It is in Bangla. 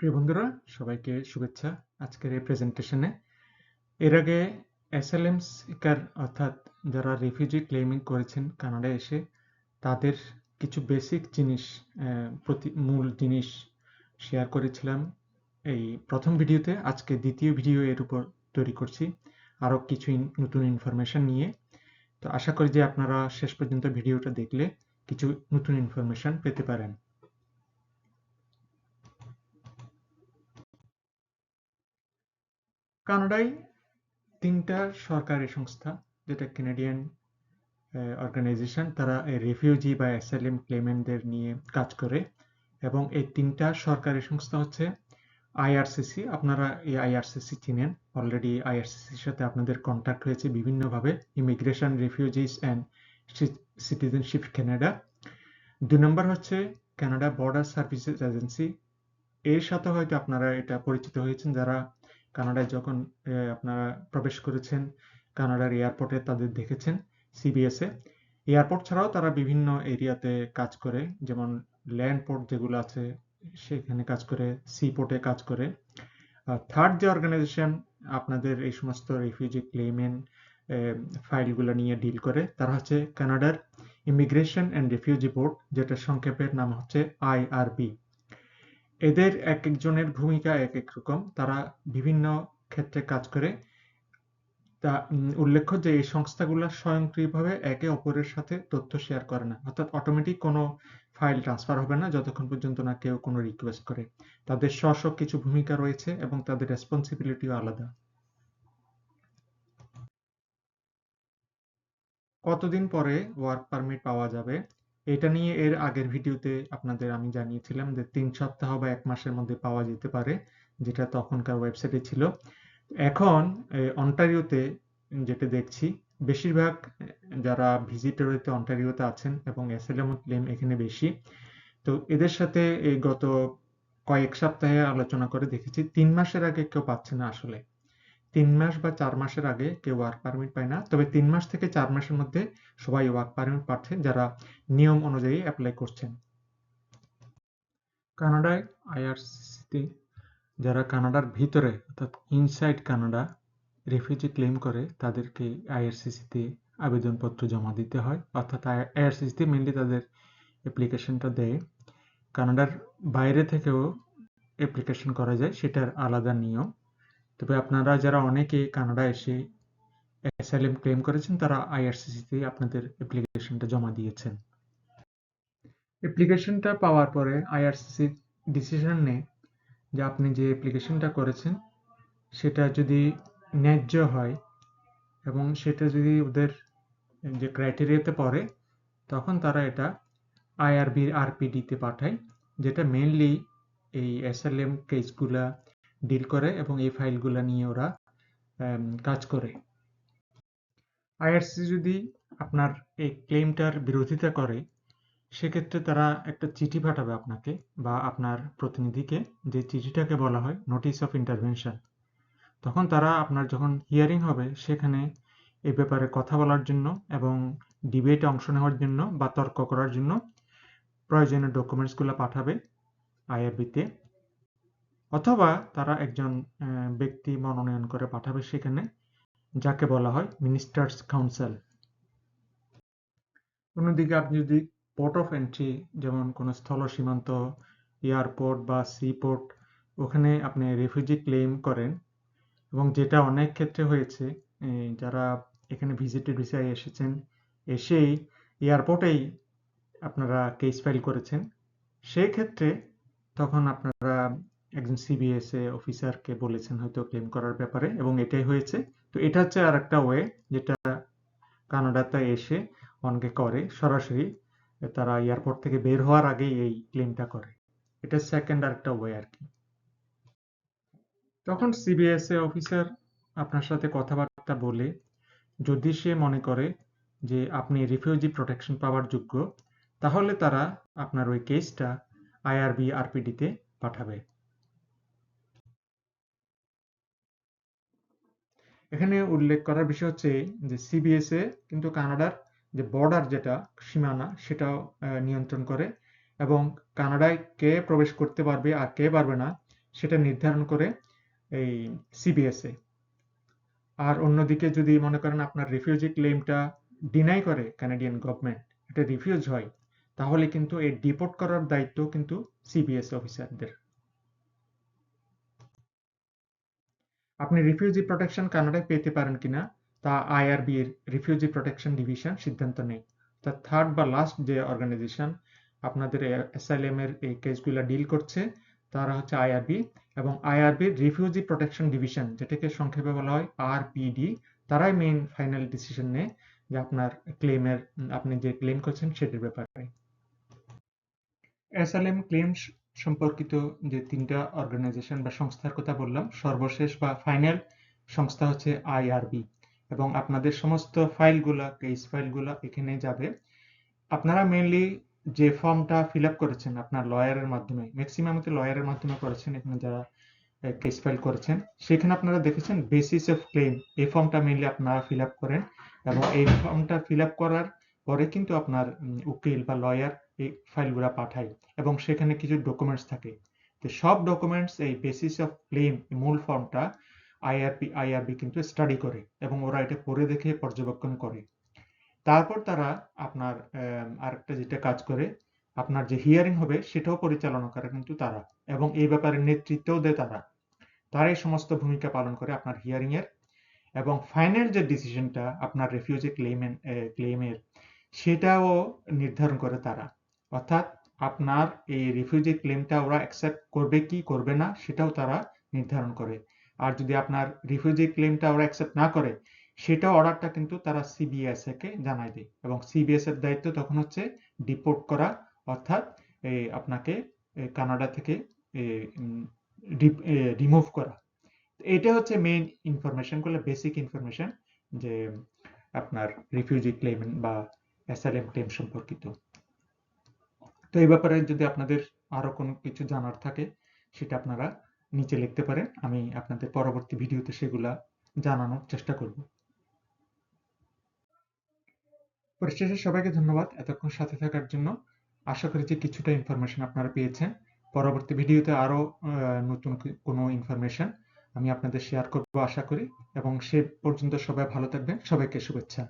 প্রিয় বন্ধুরা, সবাইকে শুভেচ্ছা আজকের এই প্রেজেন্টেশনে এর আগে অ্যাসাইলাম সিকার অর্থাৎ যারা রেফিউজি ক্লেমিং করেছেন কানাডায় এসে, তাদের কিছু বেসিক জিনিস প্রতি, মূল জিনিস শেয়ার করেছিলাম। এই প্রথম ভিডিওতে আজকে দ্বিতীয় ভিডিও এর উপর তৈরি করছি। আরও কিছু নতুন ইনফরমেশন নিয়ে। তো আশা করি যে আপনারা শেষ পর্যন্ত ভিডিওটা দেখলে কিছু নতুন ইনফরমেশন পেতে পারেন। কানাডায় তিনটা সরকারি সংস্থা, যেটা কানাডিয়ান অর্গানাইজেশন তারা রেফিউজি বা অ্যাসাইলাম ক্লেমেন্টদের নিয়ে কাজ করে এবং এই তিনটা সরকারি সংস্থা হচ্ছে আইআরসিসি আপনারা এই আইআরসিসি চিনেন। অলরেডি আইআরসিসির সাথে আপনাদের কন্ট্যাক্ট হয়েছে বিভিন্নভাবে। Immigration refugees and citizenship Canada দুই নম্বর হচ্ছে কানাডা বর্ডার সার্ভিসেস এজেন্সি এর সাথে হয়তো আপনারা এটা পরিচিত হয়েছেন, যারা কানাডায় যখন আপনারা প্রবেশ করেছেন, কানাডার এয়ারপোর্টে তাদের দেখেছেন সিবিএস এয়ারপোর্ট ছাড়াও তারা বিভিন্ন এরিয়াতে কাজ করে, যেমন ল্যান্ড পোর্ট যেগুলো আছে, সেখানে কাজ করে সি পোর্টে কাজ করে। থার্ড যে অর্গানাইজেশন, আপনাদের এই সমস্ত রিফিউজি ক্লেমেন্ট ফাইলগুলো নিয়ে ডিল করে, তারা হচ্ছে কানাডার ইমিগ্রেশন অ্যান্ড রিফিউজি বোর্ড যেটা সংক্ষেপের নাম হচ্ছে আইআরবি এদের এক একজনের ভূমিকা এক এক রকম। তারা বিভিন্ন ক্ষেত্রে কাজ করে। তা উল্লেখ্য যে এই সংস্থাগুলো স্বয়ংক্রিয়ভাবে একে অপরের সাথে তথ্য শেয়ার করে না। অর্থাৎ অটোমেটিক কোনো ফাইল ট্রান্সফার হবে না যতক্ষণ পর্যন্ত না কেউ কোনো রিকোয়েস্ট করে। তাদের স্ব কিছু ভূমিকা রয়েছে এবং তাদের রেসপন্সিবিলিটিও আলাদা। কতদিন পরে ওয়ার্ক পারমিট পাওয়া যাবে? এটা নিয়ে এর আগের ভিডিওতে আপনাদের আমি জানিয়েছিলাম যে তিন সপ্তাহ বা এক মাসের মধ্যে পাওয়া যেতে পারে, যেটা তখনকার ওয়েবসাইটে ছিল। এখন অন্টারিওতে যেটা দেখছি, বেশিরভাগ যারা ভিজিটরতে অন্টারিওতে আছেন এবং অ্যাসাইলাম ক্লেম এখানে বেশি। তো এদের সাথে গত কয়েক সপ্তাহে আলোচনা করে দেখেছি, তিন মাসের আগে কেউ পাচ্ছে না আসলে। তিন মাস বা চার মাসের আগে কেউ ওয়ার্ক পারমিট পায় না। তবে তিন মাস থেকে চার মাসের মধ্যে সবাই ওয়ার্ক পারমিট পাচ্ছে যারা নিয়ম অনুযায়ী অ্যাপ্লাই করছেন। কানাডায় আইআরসিসিতে যারা কানাডার ভিতরে, অর্থাৎ ইনসাইড কানাডা রেফিউজি ক্লেম করে, তাদেরকে আইআরসিসিতে আবেদনপত্র জমা দিতে হয়। অর্থাৎ আইআরসিসিতে মেনলি তাদের অ্যাপ্লিকেশনটা দেয়। কানাডার বাইরে থেকেও অ্যাপ্লিকেশন করা যায়, সেটার আলাদা নিয়ম। তবে আপনারা যারা অনেকে কানাডা এসে অ্যাসাইলাম ক্লেম করেছেন, তারা আইআরসিসিতে আপনাদের অ্যাপ্লিকেশনটা জমা দিয়েছেন। অ্যাপ্লিকেশনটা পাওয়ার পরে আইআরসিসি ডিসিশন নেয় যে আপনি যে অ্যাপ্লিকেশনটা করেছেন, সেটা যদি ন্যায্য হয় এবং সেটা যদি ওদের যে ক্রাইটেরিয়াতে পড়ে, তখন তারা এটা আইআরবি আরপিডিতে পাঠায়, যেটা মেনলি এই এসএলএম কেসগুলা ডিল করে এবং এই ফাইলগুলা নিয়ে ওরা কাজ করে। আইআরসি যদি আপনার এই ক্লেমটার বিরোধিতা করে, সেক্ষেত্রে তারা একটা চিঠি পাঠাবে আপনাকে বা আপনার প্রতিনিধিকে, যে চিঠিটাকে বলা হয় নোটিশ অফ ইন্টারভেনশন। তখন তারা আপনার যখন হিয়ারিং হবে, সেখানে এই ব্যাপারে কথা বলার জন্য এবং ডিবেটে অংশ নেওয়ার জন্য বা তর্ক করার জন্য প্রয়োজনীয় ডকুমেন্টসগুলো পাঠাবে আইআরবিতে। অথবা তারা একজন ব্যক্তি মনোনয়ন করে পাঠাবে সেখানে, যাকে বলা হয় মিনিস্টার্স কাউন্সিল অন্যদিকে আপনি যদি পোর্ট অফ এন্ট্রি যেমন কোনো স্থল সীমান্ত এয়ারপোর্ট বা সি পোর্ট ওখানে আপনি রেফিউজি ক্লেম করেন এবং যেটা অনেক ক্ষেত্রে হয়েছে যারা এখানে ভিজিটেড ভিসায় এসেছেন, এসেই এয়ারপোর্টেই আপনারা কেস ফাইল করেছেন সেই ক্ষেত্রে তখন আপনারা একজন সিবিএসএ অফিসারকে বলেছেন হয়তো ক্লেম করার ব্যাপারে, এবং এটাই হয়েছে। তো এটা হচ্ছে আর একটা ওয়ে যেটা কানাডাতে এসে অনেকে করে। সরাসরি তারা এয়ারপোর্ট থেকে বের হওয়ার আগেই এই ক্লেমটা করে। এটা সেকেন্ড আরেকটা ওয়ে আর কি তখন সিবিএসএ অফিসার আপনার সাথে কথাবার্তা বলে, যদি সে মনে করে যে আপনি রিফিউজি প্রোটেকশন পাওয়ার যোগ্য, তাহলে তারা আপনার ওই কেসটা আইআরবি আরপিডিতে পাঠাবে। এখানে উল্লেখ করার বিষয় হচ্ছে যে সিবিএসএ কিন্তু কানাডার যে বর্ডার যেটা, সীমানা, সেটাও নিয়ন্ত্রণ করে এবং কানাডায় কে প্রবেশ করতে পারবে আর কে পারবে না সেটা নির্ধারণ করে এই সিবিএসএ আর অন্যদিকে যদি মনে করেন আপনার রিফিউজি ক্লেমটা ডিনাই করে কানাডিয়ান গভর্নমেন্ট এটা রিফিউজ হয়, তাহলে কিন্তু এই ডিপোর্ট করার দায়িত্ব কিন্তু সিবিএস অফিসারদের আপনি রিফিউজি প্রোটেকশন কানাডায় পেতে পারেন কিনা, তা আইআরবি এর রিফিউজি প্রোটেকশন ডিভিশন সিদ্ধান্ত নেই তা থার্ড বা লাস্ট যে অর্গানাইজেশন আপনাদের অ্যাসাইলেম এর এই কেসগুলো ডিল করছে, তারা হচ্ছে আইআরবি এবং আইআরবির রিফিউজি প্রোটেকশন ডিভিশন যেটাকে সংক্ষেপে বলা হয় আরপিডি তারাই মেইন ফাইনাল ডিসিশন নেয় যে আপনার ক্লেমের আপনি যে ক্লেম করছেন সেটির ব্যাপারে। এসএলএম ক্লেম সম্পর্কিত যে তিনটা অর্গানাইজেশন বা সংস্থার কথা বললাম, সর্বশেষ বা ফাইনাল সংস্থা হচ্ছে আইআরবি এবং আপনাদের সমস্ত ফাইলগুলা কেস ফাইলগুলা এখানে যাবে। আপনারা মেইনলি যে ফর্মটা ফিল আপ করেছেন আপনার লয়ারের মাধ্যমে ম্যাক্সিমাম তো লয়ারের মাধ্যমে করেছেন এখানে যারা কেস ফাইল করেছেন। সেখানে আপনারা দেখেছেন বেসিস অফ ক্লেম এই ফর্মটা মেইনলি আপনারা ফিল আপ করেন এবং এই ফর্মটা ফিল আপ করার পরে কিন্তু আপনার উকিল বা লয়ার এই ফাইলগুলো পাঠায় এবং সেখানে কিছু ডকুমেন্টস থাকে। তো সব ডকুমেন্টস এই বেসিস অফ ক্লেম মূল ফর্মটা আইআরপি আইআরবি কিন্তু স্টাডি করে এবং ওরা এটা পড়ে দেখে পর্যবেক্ষণ করে। তারপর তারা আপনার আরেকটা যেটা কাজ করে, আপনার যে হিয়ারিং হবে সেটাও পরিচালনা করে কিন্তু তারা এবং এই ব্যাপারে নেতৃত্বও দেয় তারা। তারা এই সমস্ত ভূমিকা পালন করে আপনার হিয়ারিং এর এবং ফাইনাল যে ডিসিশনটা আপনার রেফিউজি ক্লেম ক্লেমের সেটাও নির্ধারণ করে তারা। অর্থাৎ আপনার এই রিফিউজি ক্লেমটা ওরা অ্যাকসেপ্ট করবে কি করবে না, সেটাও তারা নির্ধারণ করে। আর যদি আপনার রিফিউজি ক্লেমটা ওরা অ্যাকসেপ্ট না করে সেটা অর্ডারটা কিন্তু তারা সিবিএস কে জানাই দেয়। এবং সিবিএস এর দায়িত্ব তখন হচ্ছে ডিপোর্ট করা, অর্থাৎ আপনাকে কানাডা থেকে রিমুভ করা। এটা হচ্ছে মেইন ইনফরমেশনগুলো বেসিক ইনফরমেশন যে আপনার রিফিউজি ক্লেম বা অ্যাসাইলাম ক্লেম সম্পর্কিত। তো এই ব্যাপারে যদি আপনাদের আরও কোনো কিছু জানার থাকে, সেটা আপনারা নিচে লিখতে পারেন। আমি আপনাদের পরবর্তী ভিডিওতে সেগুলা জানানোর চেষ্টা করব। পরিশেষে সবাইকে ধন্যবাদ এতক্ষণ সাথে থাকার জন্য। আশা করি যে কিছুটা ইনফরমেশন আপনারা পেয়েছেন। পরবর্তী ভিডিওতে আরও নতুন কোনো ইনফরমেশন আমি আপনাদের শেয়ার করব আশা করি। এবং সে পর্যন্ত সবাই ভালো থাকবেন। সবাইকে শুভেচ্ছা।